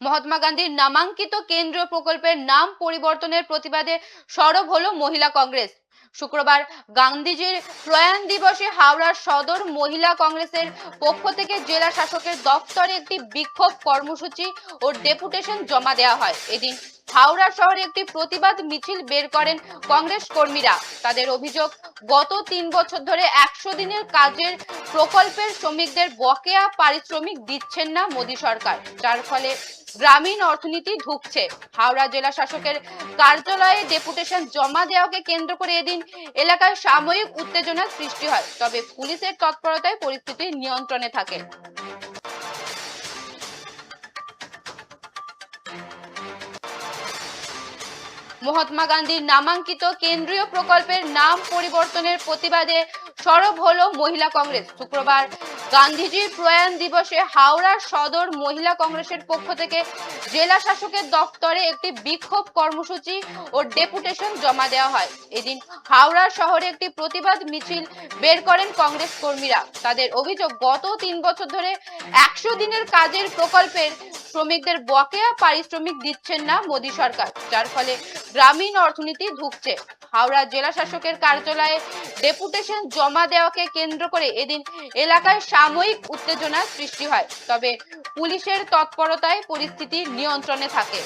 মহাত্মা গান্ধীর নামাঙ্কিত কেন্দ্রীয় প্রকল্পের নাম পরিবর্তনের প্রতিবাদে সরব হলো মহিলা কংগ্রেস। শুক্রবার গান্ধীজির প্রয়াণ দিবসে হাওড়ার সদর মহিলা কংগ্রেসের পক্ষ থেকে জেলা শাসকের দপ্তরে একটি বিক্ষোভ কর্মসূচি ও ডেপুটেশন জমা দেওয়া হয়। এদিন হাওড়া শহরে একটি প্রতিবাদ মিছিল বের করেন কংগ্রেস কর্মীরা। তাদের অভিযোগ, গত তিন বছর ধরে একশো দিনের কাজের প্রকল্পের শ্রমিকদের বকেয়া পারিশ্রমিক দিচ্ছেন না মোদী সরকার, যার ফলে গ্রামীণ অর্থনীতি ধুঁকছে। হাওড়া জেলা শাসকের কার্যালয়ে ডেপুটেশন জমা দেওয়াকে কেন্দ্র করে এদিন এলাকায় সাময়িক উত্তেজনার সৃষ্টি হয়, তবে পুলিশের তৎপরতায় পরিস্থিতি নিয়ন্ত্রণে থাকে। মহাত্মা গান্ধীর নামাঙ্কিত কেন্দ্রীয় প্রকল্পের নাম পরিবর্তনের প্রতিবাদে সরব হলো মহিলা কংগ্রেস। শুক্রবার গান্ধীজির প্রয়াণ দিবসে হাওড়া সদর মহিলা কংগ্রেসের পক্ষ থেকে জেলা শাসকের দপ্তরে একটি বিক্ষোভ কর্মসূচি ও ডেপুটেশন জমা দেওয়া হয়। এদিন হাওড়া শহরে একটি প্রতিবাদ মিছিল বের করেন কংগ্রেস কর্মীরা। তাদের অভিযোগ, গত তিন বছর ধরে একশো দিনের কাজের প্রকল্পের শ্রমিকদের বকেয়া পারিশ্রমিক দিচ্ছেন না মোদী সরকার, যার ফলে গ্রামীণ অর্থনীতি ধুকছে। হাওড়া জেলা শাসকের কার্যালয়ে ডেপুটেশন জমা দেওয়াকে কেন্দ্র করে এদিন এলাকায় সাময়িক উত্তেজনার সৃষ্টি হয়, তবে পুলিশের তৎপরতায় পরিস্থিতি নিয়ন্ত্রণে থাকে।